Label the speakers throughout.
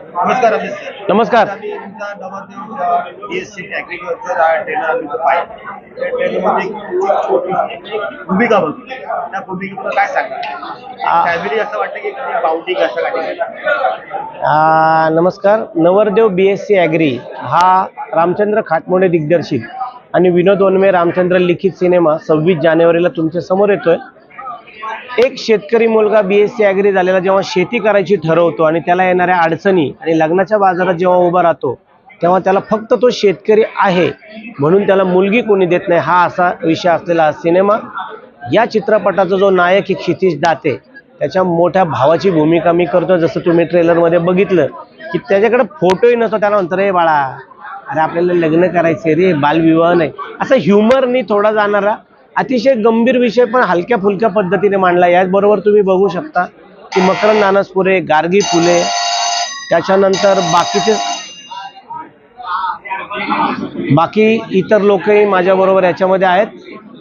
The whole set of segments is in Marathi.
Speaker 1: नमस्कार अमित सर
Speaker 2: नमस्कार
Speaker 1: आम्ही तुमचा बीएससी हा ट्रेनर आम्ही तो पाहिजे त्या ट्रेनरमध्ये एक छोटी भूमिका बघली त्या भूमिकेबद्दल काय सांगा
Speaker 2: आ-
Speaker 1: फॅमिली असं वाटतं की बाउंडिंग असं काही
Speaker 2: आ, नमस्कार. नवरदेव बी एस सी ॲग्री हा रामचंद्र खाटमोडे दिग्दर्शित आणि विनोद वनवे रामचंद्र लिखित सिनेमा सव्वीस जानेवारीला तुमच्यासमोर येतोय. एक शेतकरी मुलगा बी एस सी ॲग्री झालेला जेव्हा शेती करायची ठरवतो आणि त्याला येणाऱ्या अडचणी आणि लग्नाच्या बाजारात जेव्हा उभा राहतो तेव्हा त्याला फक्त तो शेतकरी आहे म्हणून त्याला मुलगी कोणी देत नाही हा असा विषय असलेला हा सिनेमा. या चित्रपटाचा जो नायक आहे क्षितिश दाते त्याच्या मोठ्या भावाची भूमिका मी करतो जसं तुम्ही ट्रेलरमध्ये बघितलं की त्याच्याकडे फोटोही नसतो त्याला म्हणतो रे बाळा अरे आपल्याला लग्न करायचे रे बालविवाह नाही. असा ह्युमरनी थोडा जाणारा अतिशय गंभीर विषय पण हलक्या फुलक्या पद्धतीने मांडला. याचबरोबर तुम्ही बघू शकता की मकरंद नानसपुरे गार्गी फुले त्याच्यानंतर बाकीचे बाकी इतर लोकही माझ्याबरोबर याच्यामध्ये आहेत.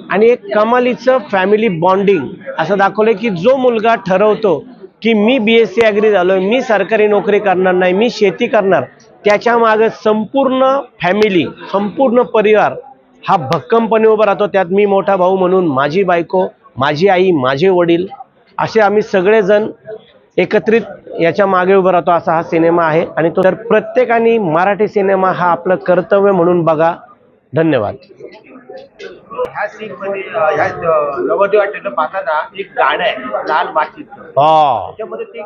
Speaker 2: आणि एक कमालीचं फॅमिली बॉन्डिंग असं दाखवलं की जो मुलगा ठरवतो की मी बी एस सी ॲग्री झालोय मी सरकारी नोकरी करणार नाही मी शेती करणार त्याच्यामागे संपूर्ण फॅमिली संपूर्ण परिवार हा भक्कमपणे उभा राहतो. त्यात मी मोठा भाऊ म्हणून माझी बायको माझी आई माझे वडील असे आम्ही सगळेजण एकत्रित याच्या मागे उभं राहतो. असा हा सिनेमा आहे आणि तो तर प्रत्येकाने मराठी सिनेमा हा आपलं कर्तव्य म्हणून बघा. धन्यवाद.
Speaker 1: पाहताना एक गाणं आहे लाल मातीचं.
Speaker 2: हा.
Speaker 1: त्याच्यामध्ये ते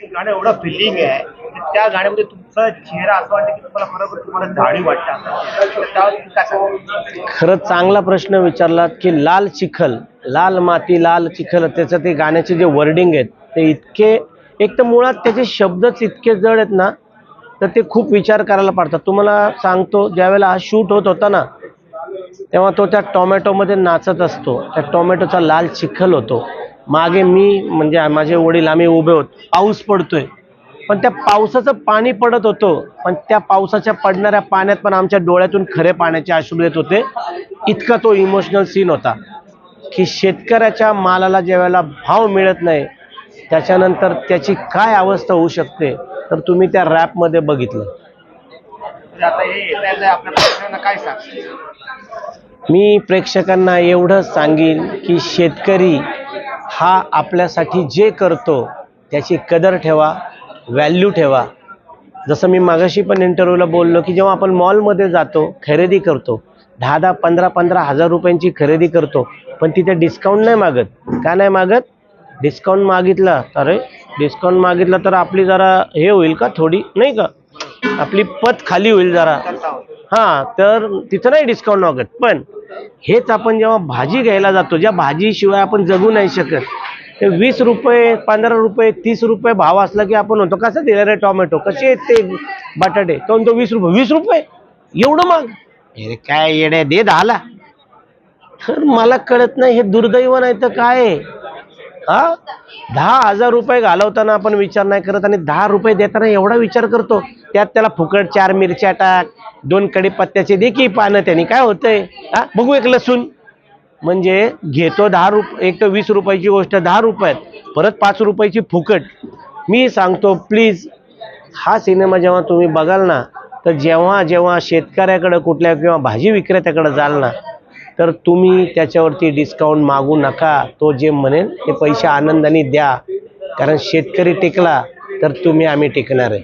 Speaker 1: ते गाणं एवढं फिलिंग आहे की त्या गाण्यामध्ये तुमचा चेहरा असं वाटतं की तुम्हाला खरोखर तुम्हाला जाणीव वाटते
Speaker 2: खरंच चांगला प्रश्न विचारलात की लाल चिखल लाल माती लाल चिखल त्याचं ते गाण्याचे जे वर्डिंग आहेत ते इतके एक तर मुळात त्याचे शब्दच इतके जड आहेत ना तर ते खूप विचार करायला पडतात. तुम्हाला सांगतो ज्यावेळेला हा शूट होत होता ना तेव्हा तो त्या टोमॅटोमध्ये नाचत असतो. त्या टोमॅटोचा लाल चिखल होतो. मागे मी म्हणजे माझे वडील आम्ही उभे होत पाऊस पडतोय. पण त्या पावसाचं पाणी पडत होतं. पण त्या पावसाच्या पडणाऱ्या पाण्यात पण आमच्या डोळ्यातून खरे पाण्याचे अश्रू येत होते. इतका तो इमोशनल सीन होता. की शेतकऱ्याच्या मालाला ज्यावेळेला भाव मिळत नाही त्याच्यानंतर त्याची काय अवस्था होऊ शकते तर तुम्ही त्या रॅपमध्ये बघितलं.
Speaker 1: म्हणजे
Speaker 2: मी प्रेक्षकांना एवढं सांगेन की शेतकरी हा आपल्यासाठी जे करतो त्याची कदर ठेवा. व्हॅल्यू ठेवा. जसं मी मागाशी पण इंटरव्ह्यूला बोललो की जेव्हा आपण मॉलमध्ये जातो खरेदी करतो दहा दहा पंधरा पंधरा हजार रुपयांची खरेदी करतो पण तिथे डिस्काउंट नाही मागत. का नाही मागत? डिस्काउंट मागितला अरे डिस्काउंट मागितलं तर आपली जरा हे होईल का? थोडी नाही का? आपली पत खाली होईल जरा. हां तर तिथं नाही डिस्काउंट मागत. पण हेच आपण जेव्हा भाजी घ्यायला जातो ज्या भाजीशिवाय आपण जगू नाही शकत ते वीस रुपये पंधरा रुपये तीस रुपये भाव असला की आपण म्हणतो कसं दिलं रे टोमॅटो? कसे आहेत ते बटाटे? तो म्हणतो वीस रुपये. वीस रुपये? एवढं मग अरे काय येडे दे दहाला. तर मला कळत नाही हे दुर्दैव नाही तर काय? हा? दहा हजार रुपये घालवताना आपण विचार नाही करत आणि दहा रुपये देताना एवढा विचार करतो. त्यात त्याला फुकट चार मिरच्या टाक दोन कडीपत्त्याचे दे की पानं त्यांनी. काय होतंय? हा? बघू एक लसूण. म्हणजे घेतो दहा रुप एक तर वीस रुपयाची गोष्ट दहा रुपयात परत पाच रुपयाची फुकट. मी सांगतो प्लीज हा सिनेमा जेव्हा तुम्ही बघाल ना तर जेव्हा जेव्हा शेतकऱ्याकडं कुठल्या किंवा भाजी विक्रेत्याकडं जाल ना तर तुम्ही त्याच्यावरती डिस्काउंट मागू नका. तो जे म्हणेल ते पैसे आनंदाने द्या. कारण शेतकरी टिकला तर तुम्ही आम्ही टिकणार आहे.